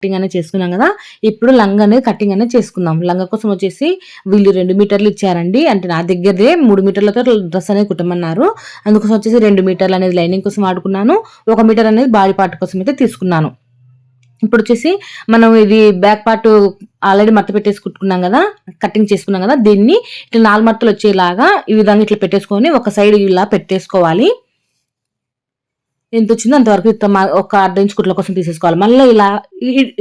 Cutting అనేది చేసుకున్నాం కదా ఇప్పుడు లంగా అనేది కటింగ్ అనేది చేసుకుందాం. లంగా కోసం వచ్చేసి వీళ్ళు రెండు మీటర్లు ఇచ్చారండి. అంటే నా దగ్గరే మూడు మీటర్లతో డ్రెస్ అనేది కుట్టమన్నారు. అందుకోసం వచ్చేసి రెండు మీటర్లు అనేది లైనింగ్ కోసం వాడుకున్నాను. ఒక మీటర్ అనేది బాడీ పార్ట్ కోసం అయితే తీసుకున్నాను. ఇప్పుడు వచ్చేసి మనం ఇది బ్యాక్ పార్ట్ ఆల్రెడీ మట్ట పెట్టేసి కుట్టుకున్నాం కదా కటింగ్ చేసుకున్నాం కదా దీన్ని ఇట్లా నాలుగు మట్టలు వచ్చేలాగా ఈ విధంగా ఇట్లా పెట్టేసుకొని ఒక సైడ్ ఇలా పెట్టేసుకోవాలి. ఎంత వచ్చిందో అంతవరకు మా- ఒక అర్ధ ఇంచు కుట్ల కోసం తీసేసుకోవాలి. మళ్ళీ ఇలా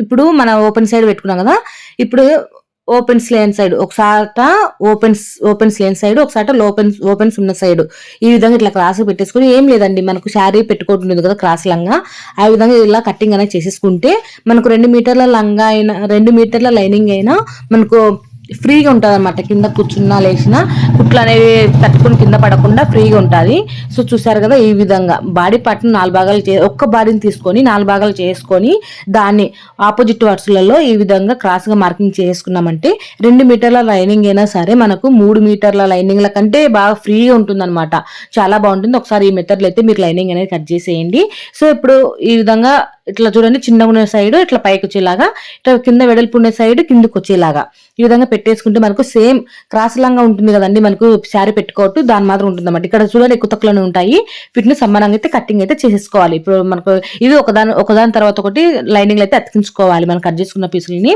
ఇప్పుడు మన ఓపెన్ సైడ్ పెట్టుకున్నాం కదా ఇప్పుడు ఓపెన్ స్లేన్ సైడ్ ఒకసాట ఓపెన్స్ ఓపెన్ స్లేన్ సైడ్ ఒకసాట ఓపెన్ ఓపెన్స్ ఉన్న సైడ్. ఈ విధంగా ఇట్లా క్రాస్ పెట్టేసుకుని ఏం లేదండి మనకు శారీ పెట్టుకుంటుంది కదా క్రాస్ లంగా ఆ విధంగా ఇలా కటింగ్ అనేది చేసేసుకుంటే మనకు రెండు మీటర్ల లంగా అయినా రెండు మీటర్ల లైనింగ్ అయినా మనకు ఫ్రీగా ఉంటుంది అనమాట కింద కూర్చున్నా లేచినా కుట్లు అనేవి తట్టుకుని కింద పడకుండా ఫ్రీగా ఉంటుంది. సో చూసారు కదా ఈ విధంగా. బాడీ పార్ట్ని నాలుగు భాగాలు చే ఒక్క బాడీని తీసుకొని నాలుగు భాగాలు చేసుకొని దాన్ని ఆపోజిట్ వర్డ్స్లలో ఈ విధంగా క్రాస్గా మార్కింగ్ చేసుకున్నామంటే రెండు మీటర్ల లైనింగ్ అయినా సరే మనకు మూడు మీటర్ల లైనింగ్ల కంటే బాగా ఫ్రీగా ఉంటుంది చాలా బాగుంటుంది. ఒకసారి ఈ మెథడ్లో అయితే మీరు లైనింగ్ అనేది కట్ చేసేయండి. సో ఇప్పుడు ఈ విధంగా ఇట్లా చూడండి చిన్నగా ఉన్న సైడ్ ఇట్లా పైకి వచ్చేలాగా ఇట్లా కింద వెడల్పు ఉన్న సైడ్ కిందకు వచ్చేలాగా. ఈ విధంగా పెట్టేసుకుంటే మనకు సేమ్ క్రాస్ లాగా ఉంటుంది కదండి మనకు శారీ పెట్టుకోవట్టు దాని మాత్రం ఉంటుంది అన్నమాట ఇక్కడ చూడండి ఎక్కువ తక్కువలోనే ఉంటాయి. వీటిని సమానంగా అయితే కటింగ్ అయితే చేసేసుకోవాలి. ఇప్పుడు మనకు ఇది ఒకదాని ఒకదాని తర్వాత ఒకటి లైనింగ్ అయితే అతికించుకోవాలి మనం కట్ చేసుకున్న పీసులని